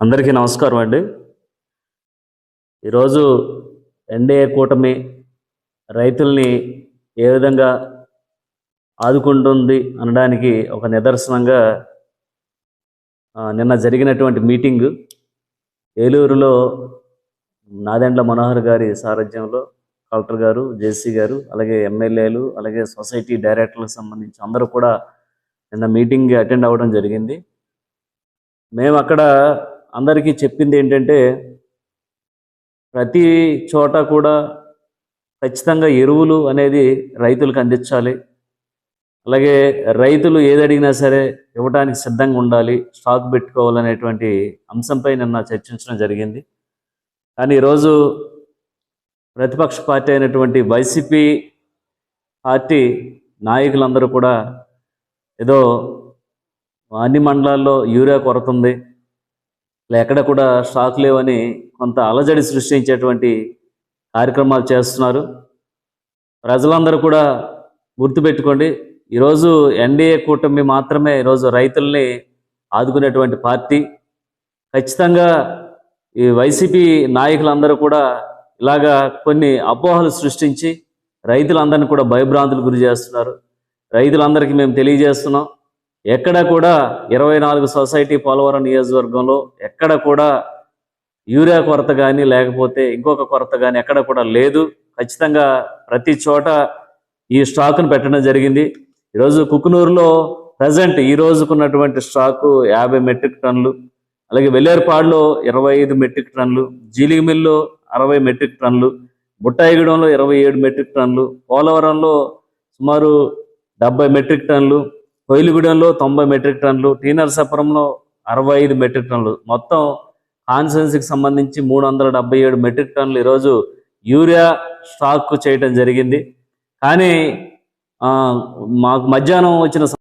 అందరికీ నమస్కారం అండి. ఈరోజు ఎన్డీఏ కూటమి రైతుల్ని ఏ విధంగా ఆదుకుంటుంది అనడానికి ఒక నిదర్శనంగా నిన్న జరిగినటువంటి మీటింగ్ ఏలూరులో నాదెండ్ల మనోహర్ గారి సారథ్యంలో కలెక్టర్ గారు జేసీ గారు అలాగే ఎమ్మెల్యేలు అలాగే సొసైటీ డైరెక్టర్లకు సంబంధించి అందరూ కూడా నిన్న మీటింగ్ అటెండ్ అవ్వడం జరిగింది. మేము అక్కడ అందరికీ చెప్పింది ఏంటంటే ప్రతి చోట కూడా ఖచ్చితంగా ఎరువులు అనేది రైతులకు అందించాలి. అలాగే రైతులు ఏది అడిగినా సరే ఇవ్వడానికి సిద్ధంగా ఉండాలి స్టాక్ పెట్టుకోవాలనేటువంటి అంశంపై నిన్న చర్చించడం జరిగింది. కానీ ఈరోజు ప్రతిపక్ష పార్టీ అయినటువంటి వైసీపీ పార్టీ నాయకులందరూ కూడా ఏదో అన్ని మండలాల్లో యూరియా కొరత ఉంది. ఎక్కడ కూడా స్టాక్ లేవని కొంత అలజడి సృష్టించేటువంటి కార్యక్రమాలు చేస్తున్నారు. ప్రజలందరూ కూడా గుర్తుపెట్టుకోండి ఈరోజు ఎన్డీఏ కూటమి మాత్రమే ఈరోజు రైతుల్ని ఆదుకునేటువంటి పార్టీ. ఖచ్చితంగా ఈ వైసీపీ నాయకులందరూ కూడా ఇలాగా కొన్ని అపోహలు సృష్టించి రైతులందరినీ కూడా భయభ్రాంతులు గురి చేస్తున్నారు. రైతులందరికీ మేము తెలియజేస్తున్నాం. ఎక్కడ కూడా ఇరవై నాలుగు సొసైటీ పోలవరం నియోజకవర్గంలో ఎక్కడ కూడా యూరియా కొరత కానీ లేకపోతే ఇంకొక కొరత కానీ ఎక్కడ కూడా లేదు. ఖచ్చితంగా ప్రతి చోట ఈ స్టాక్ను పెట్టడం జరిగింది. ఈరోజు కుకునూరులో ప్రజెంట్ ఈ రోజుకున్నటువంటి స్టాకు యాభై మెట్రిక్ టన్నులు అలాగే వెల్లేరుపాడులో ఇరవై ఐదు మెట్రిక్ టన్నులు జీలిగిమిల్లో అరవై మెట్రిక్ టన్నులు బుట్టాయిగూడెంలో ఇరవై ఏడు మెట్రిక్ టన్నులు పోలవరంలో సుమారు డెబ్బై మెట్రిక్ టన్నులు కోయిలుగూడెంలో తొంభై మెట్రిక్ టన్నులు టీ నరసాపురంలో అరవై ఐదు మెట్రిక్ టన్నులు. మొత్తం కాన్సెన్సీకి సంబంధించి మూడు వందల డెబ్బై ఏడు మెట్రిక్ టన్నులు ఈరోజు యూరియా స్టాక్ చేయటం జరిగింది. కానీ ఆ, మాకు మధ్యాహ్నం వచ్చిన